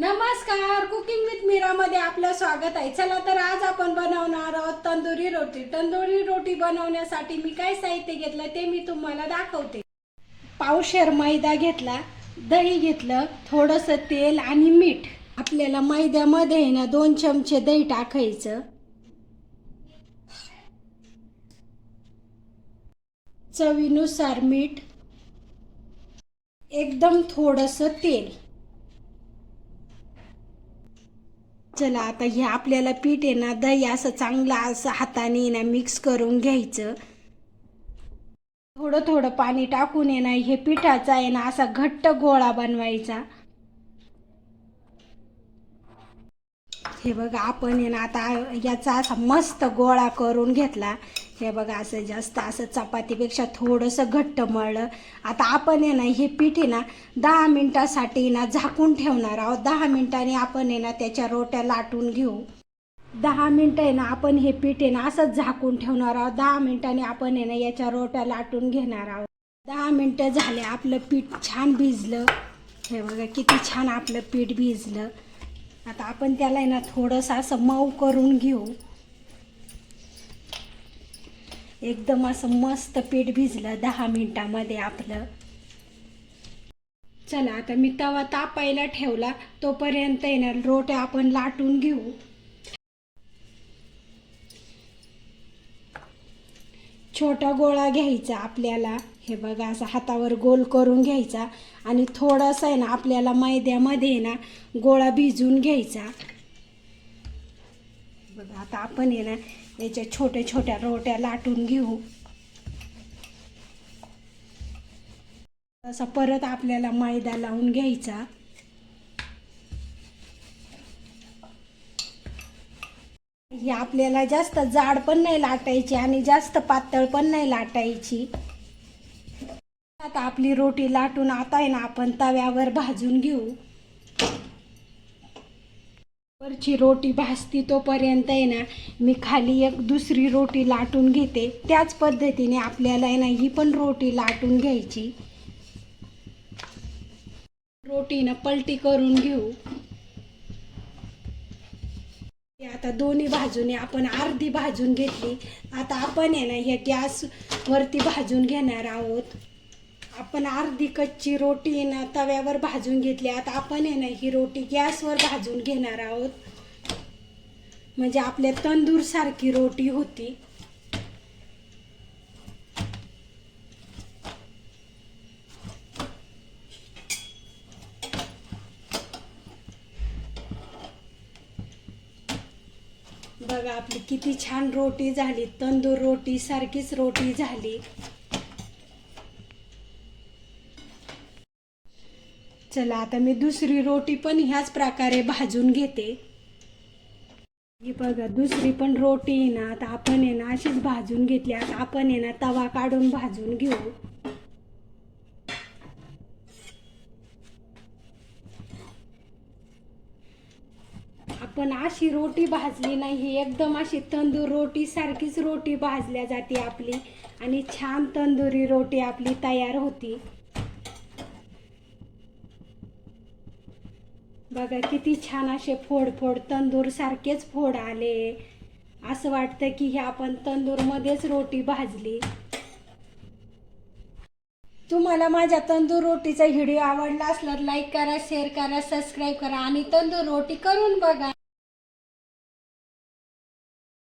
नमस्कार cooking with मीरामध्ये आपलं स्वागत आहे. चला तर आज आपण बनवणार आहोत तंदुरी रोटी. तंदुरी रोटी बनवण्यासाठी मी काय साहित्य घेतलं ते मी तुम्हाला दाखवते. पावशेर मैदा घेतला दही घेतलं थोडंसं तेल आणि मीठ. आपल्याला मैद्यामध्ये आहे ना दोन चमचे दही टाकायचं. चवीनुसार मीठ. एकदम थोडंसं तेल. चला आता हे आपल्याला पीठ आहे ना दही असं चांगलं असं हाताने ना मिक्स करून घ्यायचं. थोडं थोडं पाणी टाकून येणार हे पिठाचा आहे ना असा घट्ट गोळा बनवायचा. हे बघा आपण आहे ना आता याचा असा मस्त गोळा करून घेतला. हे बघा असं जास्त असं चपातीपेक्षा थोडंसं घट्ट मळलं. आता आपण आहे ना हे पीठ आहे ना दहा मिनटासाठी ना झाकून ठेवणार आहोत. दहा मिनिटांनी आपण आहे ना त्याच्या रोट्या लाटून घेऊ. दहा मिनटं आहे ना आपण हे पीठ आहे ना असंच झाकून ठेवणार आहोत. दहा मिनिटांनी आपण आहे ना याच्या रोट्या लाटून घेणार आहोत. दहा मिनटं झाले आपलं पीठ छान भिजलं. हे बघा किती छान आपलं पीठ भिजलं. आता आपण त्याला आहे ना थोडंसं असं मऊ करून घेऊ. एकदम असं मस्त पीठ भिजलं दहा मिनिटामध्ये आपलं. चला आता मी तवा तापायला ठेवला तोपर्यंत येणार ना रोट्या आपण लाटून घेऊ. छोटा गोळा घ्यायचा आपल्याला. हे बघा असा हातावर गोल करून घ्यायचा. आणि थोडासा आहे ना आपल्याला मैद्यामध्ये ना गोळा भिजून घ्यायचा. बघा आता आपण आहे ना याच्या छोट्या छोट्या रोट्या लाटून घेऊ. तसा परत आपल्याला मैदा लावून घ्यायचा. ही आपल्याला जास्त जाड पण नाही लाटायची आणि जास्त पातळ पण नाही लाटायची. आता आपली रोटी लाटून आता आहे ना आपण तव्यावर भाजून घेऊ. वरची रोटी भाजती तोपर्यंत आहे ना मी खाली एक दुसरी रोटी लाटून घेते. त्याच पद्धतीने आपल्याला आहे ना ही पण रोटी लाटून घ्यायची. रोटी ना पलटी करून घेऊ. आता दोन्ही भाजूने आपण अर्धी भाजून घेतली. आता आपण आहे ना हे गॅस वरती भाजून घेणार आहोत. आपण अर्धी कच्ची रोटी ना तव्यावर भाजून घेतली. आता आपण आहे ना ही रोटी गॅसवर भाजून घेणार आहोत. म्हणजे आपल्या तंदूर सारखी रोटी होती. बघा आपली किती छान रोटी झाली. तंदूर रोटी सारखीच रोटी झाली. चला आता मी दुसरी रोटी पण ह्याच प्रकारे भाजून घेते. ही बघा दुसरी पण रोटी आहे ना आता आपण आहे ना अशीच भाजून घेतली आता आपण आहे ना तवा काढून भाजून घेऊ. आपण अशी रोटी भाजली नाही ही एकदम अशी तंदूर रोटी सारखीच रोटी भाजल्या जाते आपली. आणि छान तंदुरी रोटी आपली तयार होती. बघा किती छान असे फोड फोड तंदूर सारखेच फोड आले. असं वाटतं की हे आपण तंदूरमध्येच रोटी भाजली. तुम्हाला माझ्या तंदूर रोटीचा व्हिडिओ आवडला असला लाईक करा शेअर करा सबस्क्राईब करा आणि तंदूर रोटी करून बघा.